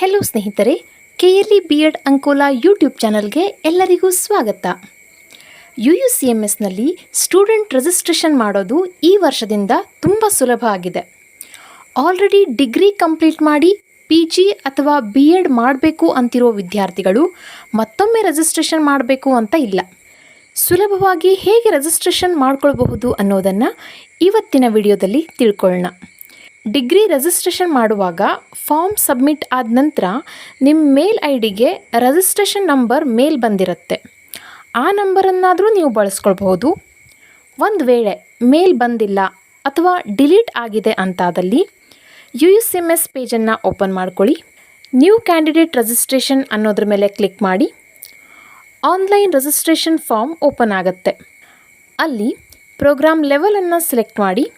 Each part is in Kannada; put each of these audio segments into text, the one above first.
ಹೆಲೋ ಸ್ನೇಹಿತರೆ. K L E B Ed Ankola YouTube ಚಾನಲ್ಗೆ ಎಲ್ಲರಿಗೂ ಸ್ವಾಗತ. ಯು ಯು ಸಿ ಎಂ ಎಸ್ನಲ್ಲಿ ಸ್ಟೂಡೆಂಟ್ ರಿಜಿಸ್ಟ್ರೇಷನ್ ಮಾಡೋದು ಈ ವರ್ಷದಿಂದ ತುಂಬ ಸುಲಭ ಆಗಿದೆ. ಆಲ್ರೆಡಿ ಡಿಗ್ರಿ ಕಂಪ್ಲೀಟ್ ಮಾಡಿ ಪಿ ಜಿ ಅಥವಾ ಬಿ ಎಡ್ ಮಾಡಬೇಕು ಅಂತಿರೋ ವಿದ್ಯಾರ್ಥಿಗಳು ಮತ್ತೊಮ್ಮೆ ರಿಜಿಸ್ಟ್ರೇಷನ್ ಮಾಡಬೇಕು ಅಂತ ಇಲ್ಲ. ಸುಲಭವಾಗಿ ಹೇಗೆ ರಿಜಿಸ್ಟ್ರೇಷನ್ ಮಾಡ್ಕೊಳ್ಬಹುದು ಅನ್ನೋದನ್ನು ಇವತ್ತಿನ ವಿಡಿಯೋದಲ್ಲಿ ತಿಳ್ಕೊಳ್ಳೋಣ. ಡಿಗ್ರಿ ರಿಜಿಸ್ಟ್ರೇಷನ್ ಮಾಡುವಾಗ ಫಾರ್ಮ್ ಸಬ್ಮಿಟ್ ಆದ ನಂತರ ನಿಮ್ಮ ಮೇಲ್ ಐ ಡಿಗೆ ರಿಜಿಸ್ಟ್ರೇಷನ್ ನಂಬರ್ ಮೇಲ್ ಬಂದಿರುತ್ತೆ. ಆ ನಂಬರನ್ನಾದರೂ ನೀವು ಬಳಸ್ಕೊಳ್ಬಹುದು. ಒಂದು ವೇಳೆ ಮೇಲ್ ಬಂದಿಲ್ಲ ಅಥವಾ ಡಿಲೀಟ್ ಆಗಿದೆ ಅಂತಾದಲ್ಲಿ ಯು ಎಸ್ ಎಂ ಎಸ್ ಪೇಜನ್ನು ಓಪನ್ ಮಾಡ್ಕೊಳ್ಳಿ. ನ್ಯೂ ಕ್ಯಾಂಡಿಡೇಟ್ ರಿಜಿಸ್ಟ್ರೇಷನ್ ಅನ್ನೋದ್ರ ಮೇಲೆ ಕ್ಲಿಕ್ ಮಾಡಿ. ಆನ್ಲೈನ್ ರಿಜಿಸ್ಟ್ರೇಷನ್ ಫಾರ್ಮ್ ಓಪನ್ ಆಗುತ್ತೆ. ಅಲ್ಲಿ ಪ್ರೋಗ್ರಾಮ್ ಲೆವೆಲನ್ನು ಸೆಲೆಕ್ಟ್ ಮಾಡಿ.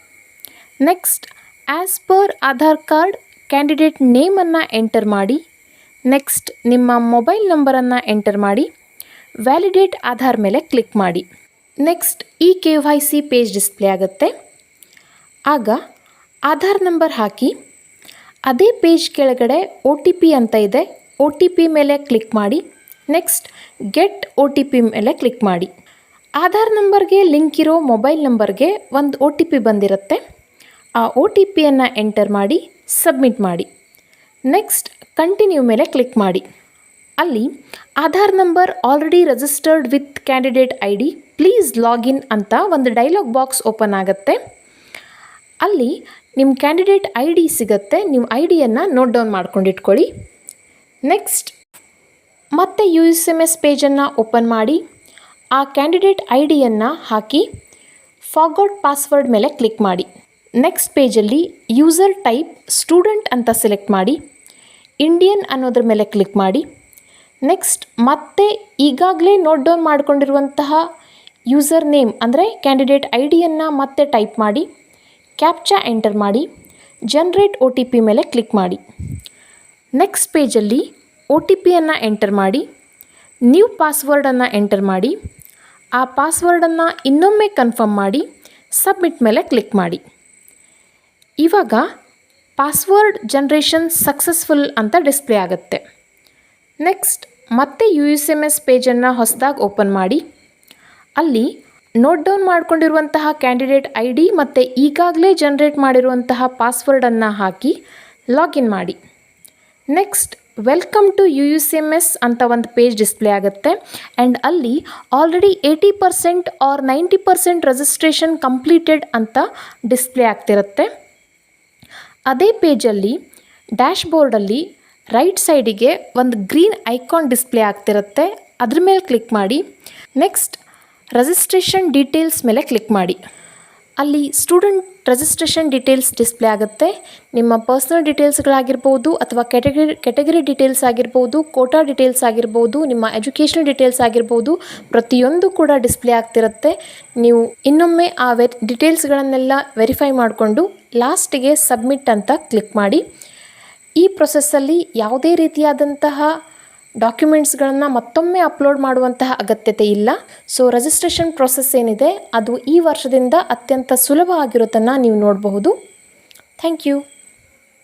Next as per Aadhaar card candidate ನೇಮನ್ನು enter ಮಾಡಿ. ನೆಕ್ಸ್ಟ್ ನಿಮ್ಮ ಮೊಬೈಲ್ ನಂಬರನ್ನು ಎಂಟರ್ ಮಾಡಿ. ವ್ಯಾಲಿಡೇಟ್ ಆಧಾರ್ ಮೇಲೆ ಕ್ಲಿಕ್ ಮಾಡಿ. Next E K Y C page display ಆಗುತ್ತೆ. ಆಗ ಆಧಾರ್ ನಂಬರ್ ಹಾಕಿ. ಅದೇ ಪೇಜ್ ಕೆಳಗಡೆ ಒ ಟಿ ಪಿ ಅಂತ ಇದೆ. ಒ ಟಿ ಪಿ ಮೇಲೆ ಕ್ಲಿಕ್ ಮಾಡಿ. Next get O T P ಮೇಲೆ ಕ್ಲಿಕ್ ಮಾಡಿ. ಆಧಾರ್ ನಂಬರ್ಗೆ ಲಿಂಕ್ ಇರೋ ಮೊಬೈಲ್ ನಂಬರ್ಗೆ ಒಂದು ಒ ಟಿ ಪಿ ಬಂದಿರುತ್ತೆ. ಆ ಒ ಟಿ ಪಿಯನ್ನು ಎಂಟರ್ ಮಾಡಿ, ಸಬ್ಮಿಟ್ ಮಾಡಿ. ನೆಕ್ಸ್ಟ್, ಕಂಟಿನ್ಯೂ ಮೇಲೆ ಕ್ಲಿಕ್ ಮಾಡಿ. ಅಲ್ಲಿ, Aadhaar number already registered with candidate I D, please login ಅಂತ ಒಂದು ಡೈಲಾಗ್ ಬಾಕ್ಸ್ ಓಪನ್ ಆಗುತ್ತೆ. ಅಲ್ಲಿ ನಿಮ್ಮ ಕ್ಯಾಂಡಿಡೇಟ್ ಐ ಡಿ ಸಿಗುತ್ತೆ, ನೀವು ಐ ಡಿಯನ್ನು ನೋಟ್ ಡೌನ್ ಮಾಡ್ಕೊಂಡಿಟ್ಕೊಳ್ಳಿ ನೆಕ್ಸ್ಟ್, ಮತ್ತೆ ಯು ಎಸ್ ಎಂ ಎಸ್ ಪೇಜನ್ನು ಓಪನ್ ಮಾಡಿ. ಆ ಕ್ಯಾಂಡಿಡೇಟ್ ಐ ಡಿಯನ್ನು ಹಾಕಿ, ಫಾರ್ಗಾಟ್ ಪಾಸ್ವರ್ಡ್ ಮೇಲೆ ಕ್ಲಿಕ್ ಮಾಡಿ. ನೆಕ್ಸ್ಟ್ ಪೇಜಲ್ಲಿ ಯೂಸರ್ ಟೈಪ್ ಸ್ಟೂಡೆಂಟ್ ಅಂತ ಸೆಲೆಕ್ಟ್ ಮಾಡಿ ಇಂಡಿಯನ್ ಅನ್ನೋದ್ರ ಮೇಲೆ ಕ್ಲಿಕ್ ಮಾಡಿ. ನೆಕ್ಸ್ಟ್ ಮತ್ತೆ ಈಗಾಗಲೇ ನೋಟ್ ಡೌನ್ ಮಾಡಿಕೊಂಡಿರುವಂತಹ ಯೂಸರ್ ನೇಮ್ ಅಂದರೆ ಕ್ಯಾಂಡಿಡೇಟ್ ಐ ಡಿಯನ್ನು ಮತ್ತೆ ಟೈಪ್ ಮಾಡಿ ಕ್ಯಾಪ್ಚಾ ಎಂಟರ್ ಮಾಡಿ ಜನ್ರೇಟ್ ಒ ಟಿ ಪಿ ಮೇಲೆ ಕ್ಲಿಕ್ ಮಾಡಿ. ನೆಕ್ಸ್ಟ್ ಪೇಜಲ್ಲಿ ಒ ಟಿ ಪಿಯನ್ನು ಎಂಟರ್ ಮಾಡಿ ನ್ಯೂ ಪಾಸ್ವರ್ಡನ್ನು ಎಂಟರ್ ಮಾಡಿ, ಆ ಪಾಸ್ವರ್ಡನ್ನು ಇನ್ನೊಮ್ಮೆ ಕನ್ಫರ್ಮ್ ಮಾಡಿ ಸಬ್ಮಿಟ್ ಮೇಲೆ ಕ್ಲಿಕ್ ಮಾಡಿ. ಇವಾಗ ಪಾಸ್ವರ್ಡ್ ಜನ್ರೇಷನ್ ಸಕ್ಸಸ್ಫುಲ್ ಅಂತ ಡಿಸ್ಪ್ಲೇ ಆಗುತ್ತೆ. ನೆಕ್ಸ್ಟ್, ಮತ್ತೆ ಯು ಎಸ್ ಎಂ ಎಸ್ ಪೇಜನ್ನು ಹೊಸದಾಗಿ ಓಪನ್ ಮಾಡಿ. ಅಲ್ಲಿ ನೋಟ್ ಡೌನ್ ಮಾಡಿಕೊಂಡಿರುವಂತಹ ಕ್ಯಾಂಡಿಡೇಟ್ ಐ ಡಿ ಮತ್ತು ಈಗಾಗಲೇ ಜನ್ರೇಟ್ ಮಾಡಿರುವಂತಹ ಪಾಸ್ವರ್ಡನ್ನು ಹಾಕಿ ಲಾಗಿನ್ ಮಾಡಿ. Next, welcome to U U C M S ಅಂತ ಒಂದು ಪೇಜ್ ಡಿಸ್ಪ್ಲೇ ಆಗುತ್ತೆ. ಆ್ಯಂಡ್ ಅಲ್ಲಿ already eighty percent or ninety percent registration completed ಅಂತ ಡಿಸ್ಪ್ಲೇ ಆಗ್ತಿರುತ್ತೆ. ಅದೇ ಪೇಜಲ್ಲಿ ಡ್ಯಾಶ್ ಬೋರ್ಡಲ್ಲಿ ರೈಟ್ ಸೈಡಿಗೆ ಒಂದು ಗ್ರೀನ್ ಐಕಾನ್ ಡಿಸ್ಪ್ಲೇ ಆಗ್ತಿರುತ್ತೆ. ಅದ್ರ ಮೇಲೆ ಕ್ಲಿಕ್ ಮಾಡಿ, ನೆಕ್ಸ್ಟ್ ರಿಜಿಸ್ಟ್ರೇಷನ್ ಡೀಟೇಲ್ಸ್ ಮೇಲೆ ಕ್ಲಿಕ್ ಮಾಡಿ. ಅಲ್ಲಿ ಸ್ಟೂಡೆಂಟ್ ರಿಜಿಸ್ಟ್ರೇಷನ್ ಡೀಟೇಲ್ಸ್ ಡಿಸ್ಪ್ಲೇ ಆಗುತ್ತೆ. ನಿಮ್ಮ ಪರ್ಸ್ನಲ್ ಡೀಟೇಲ್ಸ್ಗಳಾಗಿರ್ಬೋದು ಅಥವಾ ಕೆಟಗರಿ ಕೆಟಗರಿ ಡೀಟೇಲ್ಸ್ ಆಗಿರ್ಬೋದು ಕೋಟಾ ಡೀಟೇಲ್ಸ್ ಆಗಿರ್ಬೋದು, ನಿಮ್ಮ ಎಜುಕೇಷನಲ್ ಡೀಟೇಲ್ಸ್ ಆಗಿರ್ಬೋದು, ಪ್ರತಿಯೊಂದು ಕೂಡ ಡಿಸ್ಪ್ಲೇ ಆಗ್ತಿರುತ್ತೆ. ನೀವು ಇನ್ನೊಮ್ಮೆ ಆ ವೆ ಡೀಟೇಲ್ಸ್ಗಳನ್ನೆಲ್ಲ ವೆರಿಫೈ ಮಾಡಿಕೊಂಡು ಲಾಸ್ಟಿಗೆ ಸಬ್ಮಿಟ್ ಅಂತ ಕ್ಲಿಕ್ ಮಾಡಿ. ಈ ಪ್ರೊಸೆಸ್ಸಲ್ಲಿ ಯಾವುದೇ ರೀತಿಯಾದಂತಹ ಡಾಕ್ಯುಮೆಂಟ್ಸ್ಗಳನ್ನು ಮತ್ತೊಮ್ಮೆ ಅಪ್ಲೋಡ್ ಮಾಡುವಂತಹ ಅಗತ್ಯತೆ ಇಲ್ಲ. ಸೊ ರಿಜಿಸ್ಟ್ರೇಷನ್ ಪ್ರೊಸೆಸ್ ಏನಿದೆ, ಅದು ಈ ವರ್ಷದಿಂದ ಅತ್ಯಂತ ಸುಲಭ ಆಗಿರೋದನ್ನು ನೀವು ನೋಡಬಹುದು. Thank you